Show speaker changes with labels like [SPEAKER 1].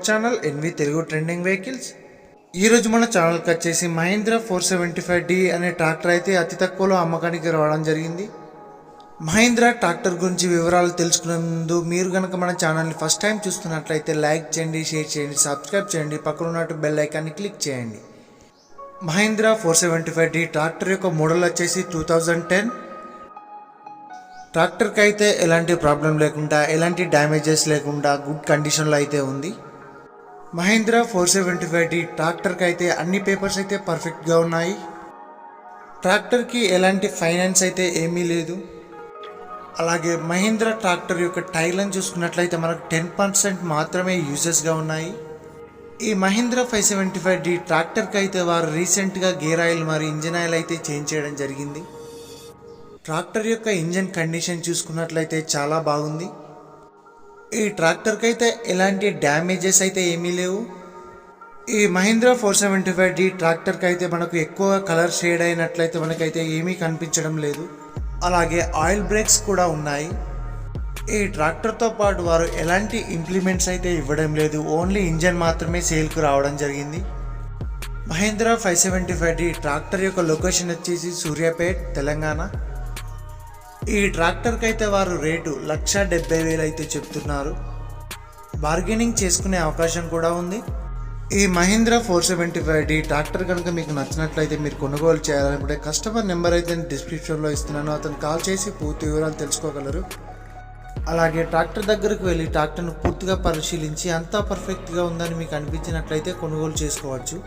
[SPEAKER 1] Our channel NV Telugu trending vehicles ఈరోజు మన ఛానల్కి వచ్చేసి Mahindra four seventy five D అనే ట్రాక్టర్ అయితే అతి తక్కువలో అమ్మకానికి రావడం జరిగింది. మహీంద్రా ట్రాక్టర్ గురించి వివరాలు తెలుసుకునే ముందు మీరు కనుక మన ఛానల్ని ఫస్ట్ టైం చూస్తున్నట్లయితే లైక్ చేయండి షేర్ చేయండి సబ్స్క్రైబ్ చేయండి పక్కన ఉన్నట్టు బెల్ ఐకాన్ని క్లిక్ చేయండి. Mahindra four seventy five D tractor యొక్క మోడల్ వచ్చేసి టూ థౌజండ్ టెన్ ట్రాక్టర్కి అయితే ఎలాంటి ప్రాబ్లం లేకుండా ఎలాంటి డ్యామేజెస్ లేకుండా గుడ్ కండిషన్లో అయితే ఉంది. Mahindra four seventy five D ట్రాక్టర్కి అయితే అన్ని పేపర్స్ అయితే పర్ఫెక్ట్గా ఉన్నాయి. ట్రాక్టర్కి ఎలాంటి ఫైనాన్స్ అయితే ఏమీ లేదు. అలాగే మహీంద్ర ట్రాక్టర్ యొక్క టైర్లను చూసుకున్నట్లయితే మనకు టెన్ పర్సెంట్ మాత్రమే యూజెస్గా ఉన్నాయి. ఈ Mahindra five seventy five D ట్రాక్టర్కి అయితే వారు రీసెంట్గా గేర్ ఆయిల్ మరియు ఇంజిన్ ఆయిల్ అయితే చేంజ్ చేయడం జరిగింది. ట్రాక్టర్ యొక్క ఇంజన్ కండిషన్ చూసుకున్నట్లయితే చాలా బాగుంది. ఈ ట్రాక్టర్కి అయితే ఎలాంటి డ్యామేజెస్ అయితే ఏమీ లేవు. ఈ Mahindra four seventy five D ట్రాక్టర్కి అయితే మనకు ఎక్కువ కలర్ షేడ్ అయినట్లయితే మనకైతే ఏమీ కనిపించడం లేదు. అలాగే ఆయిల్ బ్రేక్స్ కూడా ఉన్నాయి. ఈ ట్రాక్టర్తో పాటు వారు ఎలాంటి ఇంప్లిమెంట్స్ అయితే ఇవ్వడం లేదు. ఓన్లీ ఇంజన్ మాత్రమే సేల్కు రావడం జరిగింది. Mahindra five seventy five D tractor యొక్క లొకేషన్ వచ్చేసి సూర్యాపేట్ తెలంగాణ. ఈ ట్రాక్టర్కి అయితే వారు రేటు లక్ష డెబ్బై వేలు అయితే చెప్తున్నారు. బార్గెనింగ్ చేసుకునే అవకాశం కూడా ఉంది. ఈ Mahindra four seventy five D tractor కనుక మీకు నచ్చినట్లయితే మీరు కొనుగోలు చేయాలనుకుంటే కస్టమర్ నెంబర్ అయితే నేను డిస్క్రిప్షన్లో ఇస్తున్నాను. అతను కాల్ చేసి పూర్తి వివరాలు తెలుసుకోగలరు. అలాగే ట్రాక్టర్ దగ్గరకు వెళ్ళి ట్రాక్టర్ను పూర్తిగా పరిశీలించి అంతా పర్ఫెక్ట్గా ఉందని మీకు అనిపించినట్లయితే కొనుగోలు చేసుకోవచ్చు.